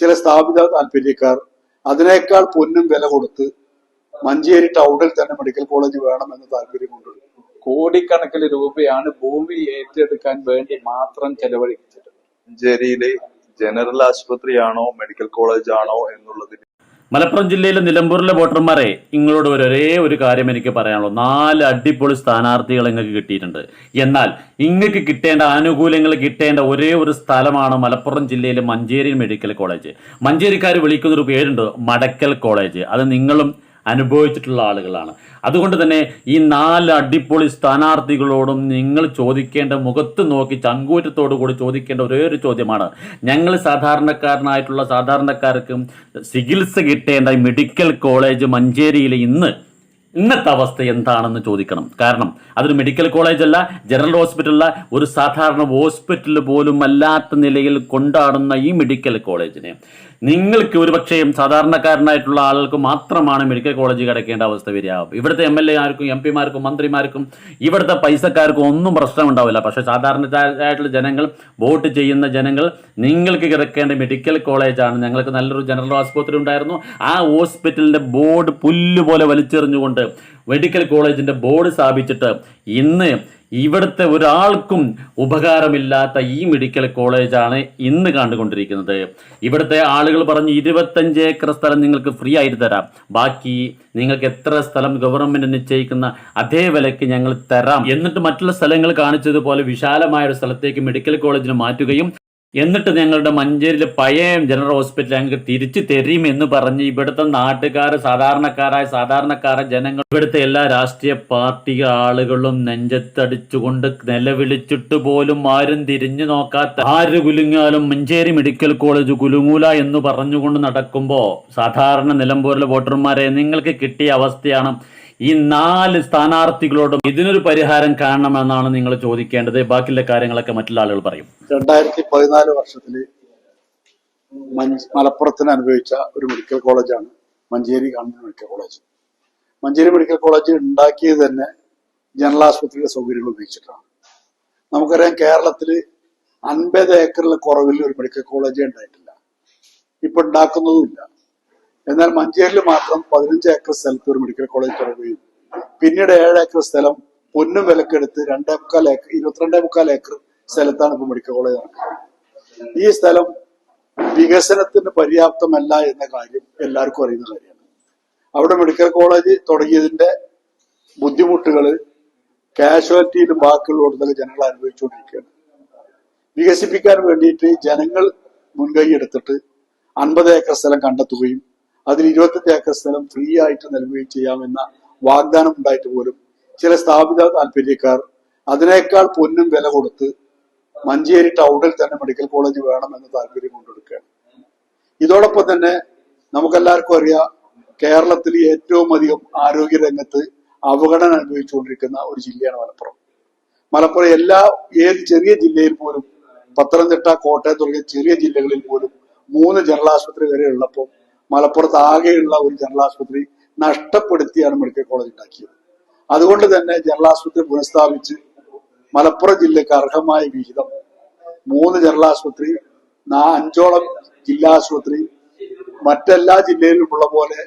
ചില സ്ഥാപിത താല്പര്യക്കാർ അതിനേക്കാൾ പൊന്നും വില കൊടുത്ത് മഞ്ചേരി ടൗണിൽ തന്നെ മെഡിക്കൽ കോളേജ് വേണമെന്ന് താല്പര്യമുണ്ട്. കോടിക്കണക്കിന് രൂപയാണ് ഭൂമി ഏറ്റെടുക്കാൻ വേണ്ടി മാത്രം ചെലവഴിച്ചത് മഞ്ചേരിയിലെ ജനറൽ ആശുപത്രിയാണോ മെഡിക്കൽ കോളേജ് ആണോ എന്നുള്ളതിന് മലപ്പുറം ജില്ലയിലെ നിലമ്പൂരിലെ വോട്ടർമാരെ നിങ്ങളോട് ഒരു ഒരേ ഒരു കാര്യം എനിക്ക് പറയാനുള്ളൂ. നാല് അടിപൊളി സ്ഥാനാർത്ഥികൾ നിങ്ങൾക്ക് കിട്ടിയിട്ടുണ്ട്. എന്നാൽ നിങ്ങൾക്ക് കിട്ടേണ്ട ആനുകൂല്യങ്ങൾ കിട്ടേണ്ട ഒരേ ഒരു സ്ഥലമാണ് മലപ്പുറം ജില്ലയിലെ മഞ്ചേരി മെഡിക്കൽ കോളേജ്. മഞ്ചേരിക്കാർ വിളിക്കുന്നൊരു പേരുണ്ട് മടക്കൽ കോളേജ്. അത് നിങ്ങളും അനുഭവിച്ചിട്ടുള്ള ആളുകളാണ്. അതുകൊണ്ട് തന്നെ ഈ നാല് അടിപൊളി സ്ഥാനാർത്ഥികളോടും നിങ്ങൾ ചോദിക്കേണ്ട മുഖത്ത് നോക്കി ചങ്കൂറ്റത്തോടു കൂടി ചോദിക്കേണ്ട ഒരേ ഒരു ചോദ്യമാണ്. ഞങ്ങൾ സാധാരണക്കാരനായിട്ടുള്ള സാധാരണക്കാർക്കും ചികിത്സ കിട്ടേണ്ട മെഡിക്കൽ കോളേജ് മഞ്ചേരിയിൽ ഇന്ന് ഇന്നത്തെ അവസ്ഥ എന്താണെന്ന് ചോദിക്കണം. കാരണം അതൊരു മെഡിക്കൽ കോളേജല്ല ജനറൽ ഹോസ്പിറ്റലല്ല ഒരു സാധാരണ ഹോസ്പിറ്റൽ പോലും അല്ലാത്ത നിലയിൽ കൊണ്ടാടുന്ന ഈ മെഡിക്കൽ കോളേജിനെ നിങ്ങൾക്ക് ഒരുപക്ഷേ സാധാരണക്കാരനായിട്ടുള്ള ആളുകൾക്ക് മാത്രമാണ് മെഡിക്കൽ കോളേജ് കിടക്കേണ്ട അവസ്ഥ വരിക. ഇവിടുത്തെ എം എൽ എ ആർക്കും എം പിമാർക്കും മന്ത്രിമാർക്കും ഇവിടുത്തെ പൈസക്കാർക്കും ഒന്നും പ്രശ്നമുണ്ടാവില്ല. പക്ഷേ സാധാരണക്കാരായിട്ടുള്ള ജനങ്ങൾ വോട്ട് ചെയ്യുന്ന ജനങ്ങൾ നിങ്ങൾക്ക് കിടക്കേണ്ട മെഡിക്കൽ കോളേജാണ് ഞങ്ങൾക്ക് നല്ലൊരു ജനറൽ ആശുപത്രി ഉണ്ടായിരുന്നു. ആ ഹോസ്പിറ്റലിന്റെ ബോർഡ് പുല്ലുപോലെ വലിച്ചെറിഞ്ഞുകൊണ്ട് മെഡിക്കൽ കോളേജിന്റെ ബോർഡ് സ്ഥാപിച്ചിട്ട് ഇന്ന് ഇവിടുത്തെ ഒരാൾക്കും ഉപകാരമില്ലാത്ത ഈ മെഡിക്കൽ കോളേജാണ് ഇന്ന് കണ്ടുകൊണ്ടിരിക്കുന്നത്. ഇവിടുത്തെ ആളുകൾ പറഞ്ഞ് ഇരുപത്തഞ്ച് ഏക്കർ സ്ഥലം നിങ്ങൾക്ക് ഫ്രീ ആയിട്ട് തരാം. ബാക്കി നിങ്ങൾക്ക് എത്ര സ്ഥലം ഗവൺമെന്റ് നിശ്ചയിക്കുന്ന അതേ വിലയ്ക്ക് ഞങ്ങൾ തരാം. എന്നിട്ട് മറ്റുള്ള സ്ഥലങ്ങൾ കാണിച്ചതുപോലെ വിശാലമായ ഒരു സ്ഥലത്തേക്ക് മെഡിക്കൽ കോളേജിന് മാറ്റുകയും എന്നിട്ട് ഞങ്ങളുടെ മഞ്ചേരിയിലെ പഴയ ജനറൽ ഹോസ്പിറ്റൽ ഞങ്ങൾക്ക് തിരിച്ചു തരും എന്ന് പറഞ്ഞ് ഇവിടുത്തെ നാട്ടുകാർ സാധാരണക്കാരായ സാധാരണക്കാരായ ജനങ്ങൾ ഇവിടുത്തെ എല്ലാ രാഷ്ട്രീയ പാർട്ടി ആളുകളും നെഞ്ചത്തടിച്ചുകൊണ്ട് നിലവിളിച്ചിട്ട് പോലും ആരും തിരിഞ്ഞു നോക്കാത്ത ആര് കുലുങ്ങിയാലും മഞ്ചേരി മെഡിക്കൽ കോളേജ് കുലുങ്ങൂല എന്ന് പറഞ്ഞുകൊണ്ട് നടക്കുമ്പോൾ സാധാരണ നിലമ്പൂരിലെ വോട്ടർമാരെ നിങ്ങൾക്ക് കിട്ടിയ അവസ്ഥയാണ് ഈ നാല് സ്ഥാനാർത്ഥികളോടും ഇതിനൊരു പരിഹാരം കാണണമെന്നാണ് നിങ്ങൾ ചോദിക്കേണ്ടത്. ബാക്കിയുള്ള കാര്യങ്ങളൊക്കെ മറ്റുള്ള ആളുകൾ പറയും. രണ്ടായിരത്തി പതിനാല് വർഷത്തിൽ മലപ്പുറത്തിന് അനുഭവിച്ച ഒരു മെഡിക്കൽ കോളേജാണ് Manjeri government medical college Manjeri medical college ഉണ്ടാക്കിയത് തന്നെ ജനറൽ ആശുപത്രിയുടെ സൗകര്യങ്ങൾ ഉപയോഗിച്ചിട്ടാണ്. നമുക്കറിയാം കേരളത്തിൽ അൻപത് ഏക്കറിൽ കുറവിൽ ഒരു മെഡിക്കൽ കോളേജേ ഉണ്ടായിട്ടില്ല. ഇപ്പൊ ഉണ്ടാക്കുന്നതുമില്ല എന്നാൽ മഞ്ചേരിയിൽ മാത്രം പതിനഞ്ച് ഏക്കർ സ്ഥലത്ത് ഒരു മെഡിക്കൽ കോളേജ് തുടങ്ങുകയും പിന്നീട് ഏഴ് ഏക്കർ സ്ഥലം പൊന്നും വിലക്കെടുത്ത് രണ്ടേ മുക്കാൽ ഏക്കർ ഇരുപത്തിരണ്ടേ മുക്കാൽ ഏക്കർ സ്ഥലത്താണ് ഇപ്പൊ മെഡിക്കൽ കോളേജ് നടക്കുന്നത്. ഈ സ്ഥലം വികസനത്തിന് പര്യാപ്തമല്ല എന്ന കാര്യം എല്ലാവർക്കും അറിയുന്ന കാര്യമാണ്. അവിടെ മെഡിക്കൽ കോളേജ് തുടങ്ങിയതിന്റെ ബുദ്ധിമുട്ടുകൾ കാഷ്വാലിറ്റിയിലും ബാക്കിയുള്ളിടത്തൊക്കെ ജനങ്ങൾ അനുഭവിച്ചുകൊണ്ടിരിക്കുകയാണ്. വികസിപ്പിക്കാൻ വേണ്ടിയിട്ട് ജനങ്ങൾ മുൻകൈ എടുത്തിട്ട് അൻപത് ഏക്കർ സ്ഥലം കണ്ടെത്തുകയും അതിൽ ഇരുപത്തെട്ട് ഏക്കർ സ്ഥലം ഫ്രീ ആയിട്ട് നൽകുകയും ചെയ്യാമെന്ന വാഗ്ദാനം ഉണ്ടായിട്ട് പോലും ചില സ്ഥാപിത താല്പര്യക്കാർ അതിനേക്കാൾ പൊന്നും വില കൊടുത്ത് മഞ്ചേരി ടൗണിൽ തന്നെ മെഡിക്കൽ കോളേജ് വേണമെന്ന് താല്പര്യം കൊണ്ടെടുക്കുകയാണ്. ഇതോടൊപ്പം തന്നെ നമുക്കെല്ലാവർക്കും അറിയാം കേരളത്തിൽ ഏറ്റവും അധികം ആരോഗ്യ രംഗത്ത് അവഗണന അനുഭവിച്ചുകൊണ്ടിരിക്കുന്ന ഒരു ജില്ലയാണ് മലപ്പുറം. മലപ്പുറം എല്ലാ ഏത് ചെറിയ ജില്ലയിൽ പോലും പത്തനംതിട്ട കോട്ടയം തുടങ്ങിയ ചെറിയ ജില്ലകളിൽ പോലും മൂന്ന് ജനറൽ ആശുപത്രി വരെ ഉള്ളപ്പോൾ മലപ്പുറത്ത് ആകെയുള്ള ഒരു ജനറൽ ആശുപത്രി നഷ്ടപ്പെടുത്തിയാണ് മെഡിക്കൽ കോളേജ് ഉണ്ടാക്കിയത്. അതുകൊണ്ട് തന്നെ ജനറൽ ആശുപത്രി പുനഃസ്ഥാപിച്ച് മലപ്പുറം ജില്ലയ്ക്ക് അർഹമായ വിഹിതം മൂന്ന് ജനറൽ ആശുപത്രി അഞ്ചോളം ജില്ലാ ആശുപത്രി മറ്റെല്ലാ ജില്ലയിലും ഉള്ള പോലെ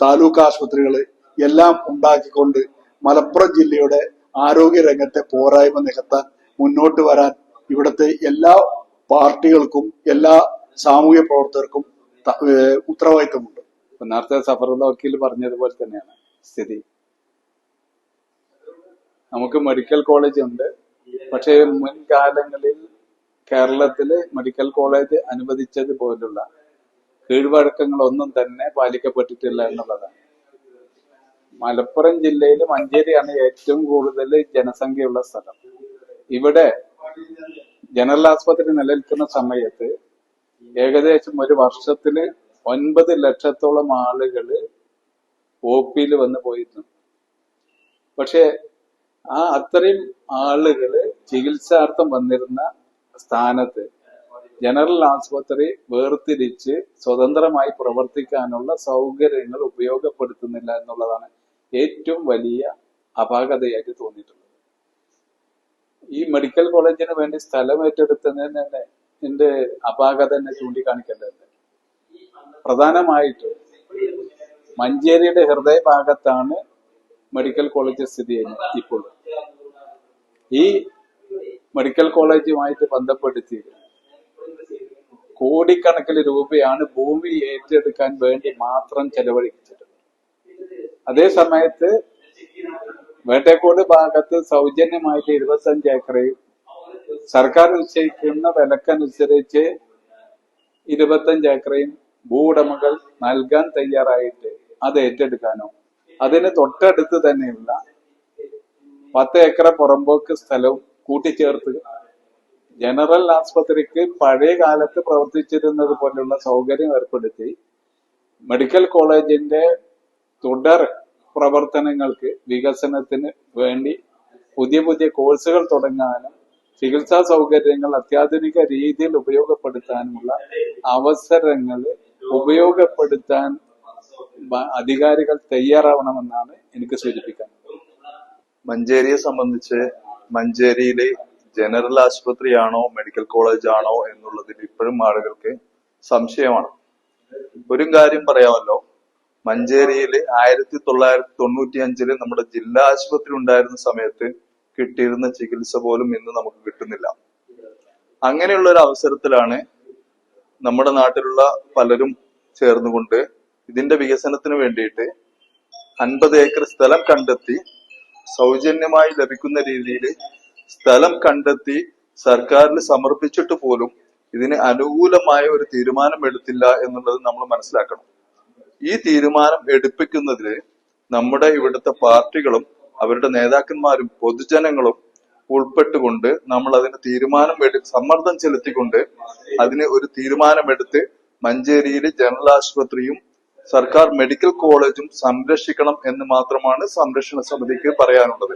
താലൂക്ക് ആശുപത്രികൾ എല്ലാം ഉണ്ടാക്കിക്കൊണ്ട് മലപ്പുറം ജില്ലയുടെ ആരോഗ്യ രംഗത്തെ പോരായ്മ നികത്താൻ മുന്നോട്ട് വരാൻ ഇവിടുത്തെ എല്ലാ പാർട്ടികൾക്കും എല്ലാ സാമൂഹ്യ പ്രവർത്തകർക്കും ഉത്തരവാദിത്തമുണ്ട് നേരത്തെ സഫറുള്ള വക്കീൽ പറഞ്ഞതുപോലെ തന്നെയാണ് സ്ഥിതി. നമുക്ക് മെഡിക്കൽ കോളേജ് ഉണ്ട്. പക്ഷേ മുൻകാലങ്ങളിൽ കേരളത്തിൽ മെഡിക്കൽ കോളേജ് അനുവദിച്ചത് പോലുള്ള കീഴ്വഴക്കങ്ങളൊന്നും തന്നെ പാലിക്കപ്പെട്ടിട്ടില്ല എന്നുള്ളതാണ്. മലപ്പുറം ജില്ലയിൽ മഞ്ചേരിയാണ് ഏറ്റവും കൂടുതൽ ജനസംഖ്യയുള്ള സ്ഥലം. ഇവിടെ ജനറൽ ആസ്പത്രി നിലനിൽക്കുന്ന സമയത്ത് ഏകദേശം ഒരു വർഷത്തിൽ ഒൻപത് ലക്ഷത്തോളം ആളുകൾ ഒ പിയിൽ വന്ന് പോയിരുന്നു. പക്ഷേ ആ അത്രയും ആളുകൾ ചികിത്സാർത്ഥം വന്നിരുന്ന സ്ഥാനത്ത് ജനറൽ ആശുപത്രി വേർതിരിച്ച് സ്വതന്ത്രമായി പ്രവർത്തിക്കാനുള്ള സൗകര്യങ്ങൾ ഉപയോഗപ്പെടുത്തുന്നില്ല എന്നുള്ളതാണ് ഏറ്റവും വലിയ അപാകതയായിട്ട് തോന്നിയിട്ടുള്ളത്. ഈ മെഡിക്കൽ കോളേജിന് വേണ്ടി സ്ഥലം ഏറ്റെടുത്തതിന് തന്നെ എന്റെ അപാകത എന്നെ ചൂണ്ടിക്കാണിക്കേണ്ടത് പ്രധാനമായിട്ടും മഞ്ചേരിയുടെ ഹൃദയഭാഗത്താണ് മെഡിക്കൽ കോളേജ് സ്ഥിതി ചെയ്യുന്നത് ഇപ്പോൾ ഈ മെഡിക്കൽ കോളേജുമായിട്ട് ബന്ധപ്പെടുത്തി കോടിക്കണക്കിന് രൂപയാണ് ഭൂമി ഏറ്റെടുക്കാൻ വേണ്ടി മാത്രം ചെലവഴിച്ചത് അതേ സമയത്ത് വേട്ടക്കോട് ഭാഗത്ത് സൗജന്യമായിട്ട് ഇരുപത്തഞ്ച് ഏക്കറയും സർക്കാർ നിശ്ചയിക്കുന്ന വിലക്കനുസരിച്ച് ഇരുപത്തഞ്ച് ഏക്കറയും ഭൂവുടമകൾ നൽകാൻ തയ്യാറായിട്ട് അത് ഏറ്റെടുക്കാനോ. അതിന് തൊട്ടടുത്ത് തന്നെയുള്ള പത്ത് ഏക്കർ പുറമ്പോക്ക് സ്ഥലവും കൂട്ടിച്ചേർത്ത് ജനറൽ ആസ്പത്രിക്ക് പഴയ കാലത്ത് പ്രവർത്തിച്ചിരുന്നത് പോലുള്ള സൗകര്യം ഏർപ്പെടുത്തി മെഡിക്കൽ കോളേജിന്റെ തുടർ പ്രവർത്തനങ്ങൾക്ക് വികസനത്തിന് വേണ്ടി പുതിയ പുതിയ കോഴ്സുകൾ തുടങ്ങാനും ചികിത്സാ സൗകര്യങ്ങൾ അത്യാധുനിക രീതിയിൽ ഉപയോഗപ്പെടുത്താനുമുള്ള അവസരങ്ങൾ ഉപയോഗപ്പെടുത്താൻ അധികാരികൾ തയ്യാറാവണമെന്നാണ് എനിക്ക് സൂചിപ്പിക്കാൻ. മഞ്ചേരിയെ സംബന്ധിച്ച് മഞ്ചേരിയിലെ ജനറൽ ആശുപത്രിയാണോ മെഡിക്കൽ കോളേജ് ആണോ എന്നുള്ളതിൽ ഇപ്പോഴും ആളുകൾക്ക് സംശയമാണ്. ഒരു കാര്യം പറയാമല്ലോ. മഞ്ചേരിയിൽ ആയിരത്തി തൊള്ളായിരത്തി തൊണ്ണൂറ്റി അഞ്ചിൽ നമ്മുടെ ജില്ലാ ആശുപത്രി ഉണ്ടായിരുന്ന സമയത്ത് കിട്ടിയിരുന്ന ചികിത്സ പോലും ഇന്ന് നമുക്ക് കിട്ടുന്നില്ല. അങ്ങനെയുള്ള ഒരു അവസരത്തിലാണ് നമ്മുടെ നാട്ടിലുള്ള പലരും ചേർന്നുകൊണ്ട് ഇതിന്റെ വികസനത്തിന് വേണ്ടിയിട്ട് അൻപത് ഏക്കർ സ്ഥലം കണ്ടെത്തി സൗജന്യമായി ലഭിക്കുന്ന രീതിയിൽ സ്ഥലം കണ്ടെത്തി സർക്കാരിന് സമർപ്പിച്ചിട്ട് പോലും ഇതിന് അനുകൂലമായ ഒരു തീരുമാനം എടുത്തില്ല എന്നുള്ളത് നമ്മൾ മനസ്സിലാക്കണം. ഈ തീരുമാനം എടുപ്പിക്കുന്നതിൽ നമ്മുടെ ഇവിടുത്തെ പാർട്ടികളും അവരുടെ നേതാക്കന്മാരും പൊതുജനങ്ങളും ഉൾപ്പെട്ടുകൊണ്ട് നമ്മൾ അതിന് തീരുമാനം എടു സമ്മർദ്ദം ചെലുത്തിക്കൊണ്ട് അതിന് ഒരു തീരുമാനമെടുത്ത് മഞ്ചേരിയിലെ ജനറൽ ആശുപത്രിയും സർക്കാർ മെഡിക്കൽ കോളേജും സംരക്ഷിക്കണം എന്ന് മാത്രമാണ് സംരക്ഷണ സമിതിക്ക് പറയാനുള്ളത്.